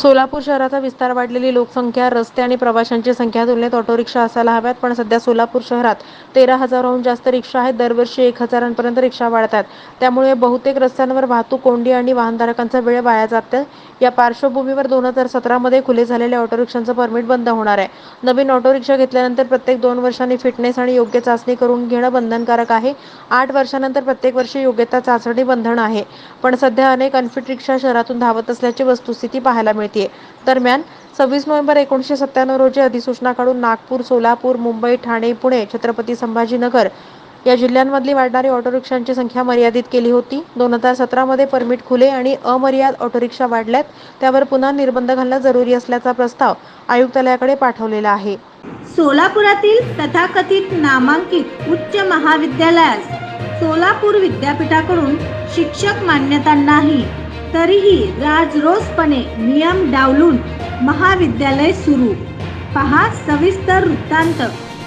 सोलापूर शहराचा विस्तार वाढलेली लोकसंख्या रस्ते आणि प्रवाशांची संख्या तुलनेत ऑटो रिक्षा असायला हव्यात पण सध्या सोलापूर शहरात तेरा हजाराहून जास्त रिक्षा आहेत. दरवर्षी एक हजारांपर्यंत रिक्षा वाढतात. त्यामुळे बहुतेक रस्त्यांवर वाहतूक कोंडी आणि वाहनधारकांचा वेळ वाया जाते या पार्श्वभूमीवर दोन हजार सतरामध्ये खुले झालेल्या ऑटो रिक्षांचं परमिट बंद होणार आहे. नवीन ऑटो रिक्षा घेतल्यानंतर प्रत्येक दोन वर्षांनी फिटनेस आणि योग्य चाचणी करून घेणं बंधनकारक आहे. आठ वर्षानंतर प्रत्येक वर्षी योग्यता चाचणी बंधन आहे. पण सध्या अनेक अनफिट रिक्षा शहरातून धावत असल्याची वस्तुस्थिती पाहायला मिळते दरम्यान सव्वीस नोव्हेंबर एकोणीसशे सत्त्याण्णव रोजी अधिसूचना काढून नागपूर सोलापूर मुंबई ठाणे पुणे छत्रपती संभाजीनगर या जिल्ह्यांमधली वाढणारी ऑटो रिक्षांची संख्या मर्यादित केली होती. दोन हजार सतरामध्ये परमिट खुले आणि अमर्याद ऑटो रिक्षा वाढल्यात. त्यावर पुन्हा निर्बंध घालणं जरुरी असल्याचा प्रस्ताव आयुक्तालयाकडे पाठवलेला आहे. सोलापुरातील तथाकथित नामांकित उच्च महाविद्यालयास सोलापूर विद्यापीठाकडून शिक्षक मान्यता नाही. तरीही राजरोसपणे नियम डावलून महाविद्यालय सुरू. पहा सविस्तर वृत्तांत.